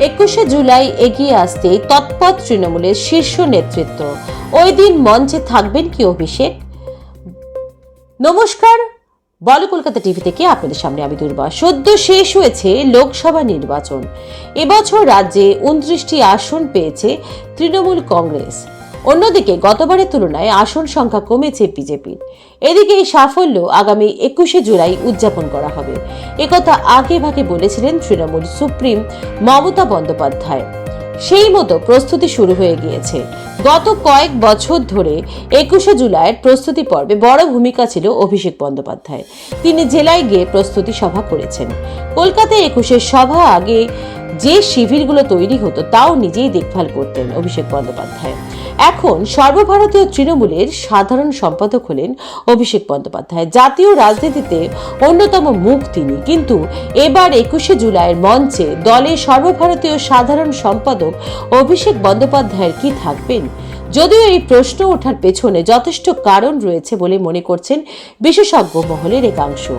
একুশে জুলাই এগিয়ে আসতে তৎপর তৃণমূলের শীর্ষ নেতৃত্ব। ওই দিন মঞ্চে থাকবেন কি অভিষেক? নমস্কার, বলো কলকাতা টিভি থেকে আপনাদের সামনে আমি দুর্বা। সদ্য শেষ হয়েছে লোকসভা নির্বাচন। এবছর রাজ্যে উনত্রিশটি আসন পেয়েছে তৃণমূল কংগ্রেস। অন্যদিকে গতবারের তুলনায় আসন সংখ্যা কমেছে বিজেপির এদিকে এই সাফল্য আগামী একুশে জুলাই উদযাপন করা হবে। একথা আগে ভাগে বলেছিলেন তৃণমূল সুপ্রিম মমতা বন্দ্যোপাধ্যায়। সেই মতো প্রস্তুতি শুরু হয়ে গিয়েছে। গত কয়েক বছর ধরে একুশে জুলাইয়ের প্রস্তুতি পর্বে বড় ভূমিকা ছিল অভিষেক বন্দ্যোপাধ্যায় তিনি জেলায় গিয়ে প্রস্তুতি সভা করেছেন। কলকাতায় একুশের সভা আগে যে শিবিরগুলো তৈরি হতো, তাও নিজেই দেখভাল করতেন অভিষেক বন্দ্যোপাধ্যায়। এখন সর্বভারতীয় তৃণমূলের সাধারণ সম্পাদক হলেন অভিষেক বন্দ্যোপাধ্যায়। জাতীয় রাজনীতিতে অন্যতম মুখ তিনি। কিন্তু এবার একুশে জুলাইয়ের মঞ্চে দলের সর্বভারতীয় সাধারণ সম্পাদক অভিষেক বন্দ্যোপাধ্যায়ের কি থাকবেন? যদিও এই প্রশ্ন ওঠার পেছনে যথেষ্ট কারণ রয়েছে বলে মনে করছেন বিশেষজ্ঞ মহলের একাংশ।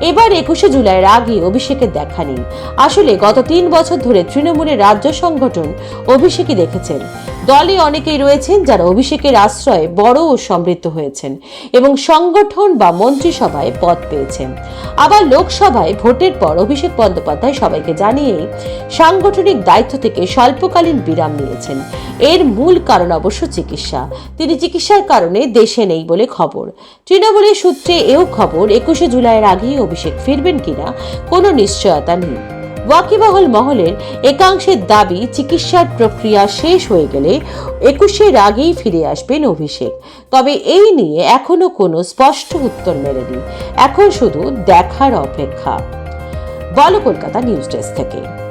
এবার একুশে জুলাইয়ের আগে অভিষেকের দেখা নেই। আসলে গত তিন বছর ধরে তৃণমূলের রাজ্য সংগঠন অভিষেকই দেখেছেন। দলে অনেকেই রয়েছেন যারা অভিষেকের আশ্রয়ে বড় ও সমৃদ্ধ হয়েছেন এবং সংগঠন বা মন্ত্রিসভায় পদ পেয়েছেন। আবার লোকসভায় ভোটের পর অভিষেক বন্দ্যোপাধ্যায় সবাইকে জানিয়েই সাংগঠনিক দায়িত্ব থেকে স্বল্পকালীন বিরাম নিয়েছেন। এর মূল কারণ অবশ্য চিকিৎসা। তিনি চিকিৎসার কারণে দেশে নেই বলে খবর। তৃণমূলের সূত্রে এও খবর, একুশে জুলাইয়ের আগেই অভিষেক ফিরবেন কিনা কোনো নিশ্চয়তা নেই। ওয়াকিবহল মহলের একাংশের দাবি, চিকিৎসার প্রক্রিয়া শেষ হয়ে গেলে একুশের আগেই ফিরে আসবেন অভিষেক। তবে এই নিয়ে এখনও কোনো স্পষ্ট উত্তর মেলেনি। এখন শুধু দেখার অপেক্ষা। বলো কলকাতা নিউজ ডেস্ক থেকে।